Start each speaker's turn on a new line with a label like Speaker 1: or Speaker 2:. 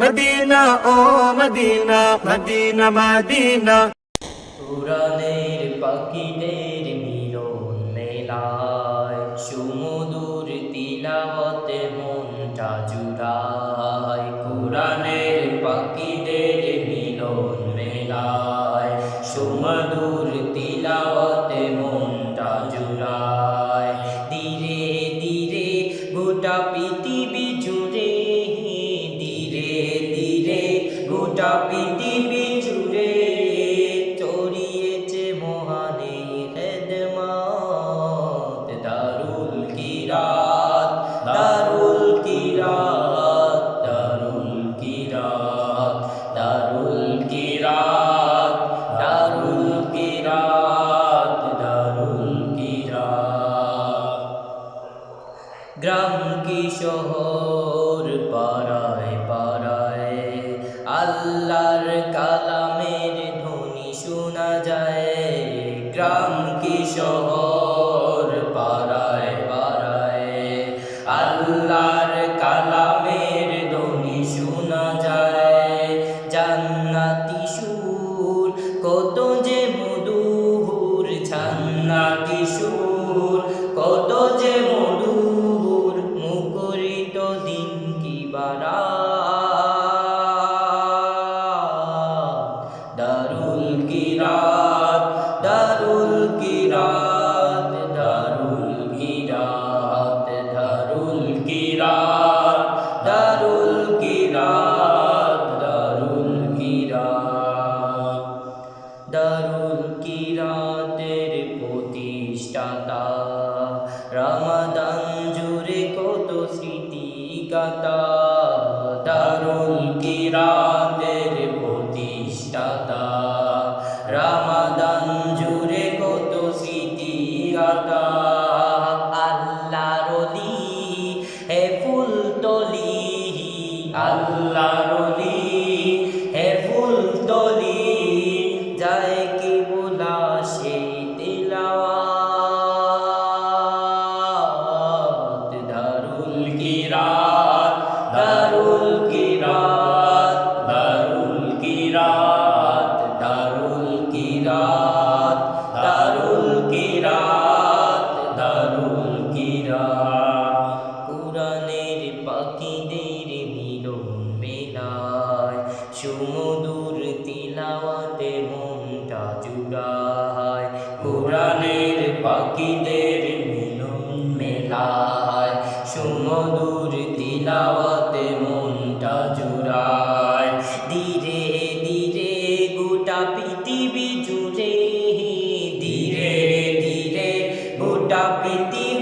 Speaker 1: Medina, ও
Speaker 2: পাখিদের মিলন মেলায়, সুমধুর তিলাওয়াতে মনটা জুড়ায়। পাখিদের মিলন মেলায় মনটা জুড়ায়। ধীরে ধীরে গোটা পৃথিবী জুড়ে গোটা পৃথিবী জুড়ে চড়িয়েছে মহানে খেদমাত। দারুল কিরাত দারুল কিরাত দারুল কিরাত দারুল কিরাত দারুল কিরাত দারুল কিরাত। গ্রাম কি শহর? শহর পাড়ায় পাড়ায়। আল্লাহর কালামের ধ্বনি শোনা যায়। জান্নাতি সুর, কত যে মধুর জান্নাতি সুর, কত যে মধুর মুখরিত দিন কি বারা কিরাত, দারুল কিরাত দারুল কিরাত। দারুল কিরাতের প্রতিষ্ঠাতা, রামাদান জুড়ে কত স্মৃতি গাতা। দারুল কিরাতের প্রতিষ্ঠাতা, রামাদান জুড়ে কত স্মৃতি গাতা। আল্লাহরলি হে ফুল তলি যায় কি বলা সেই তিলাওয়াত? দারুল কিরাত দারুল কিরাত দারুল কিরাত দারুল কিরাত দারুল কিরাত দারুল কিরাত। কুরআনের মিলন সুমধুর তিলাওয়াতে মনটা জুড়ায় কোরআনের পাখিদের মিলন মেলায় সুমধুর তিলাওয়াতে মনটা জুড়ায় ধীরে ধীরে গোটা পৃথিবী জুড়ে ধীরে ধীরে গোটা পৃথিবী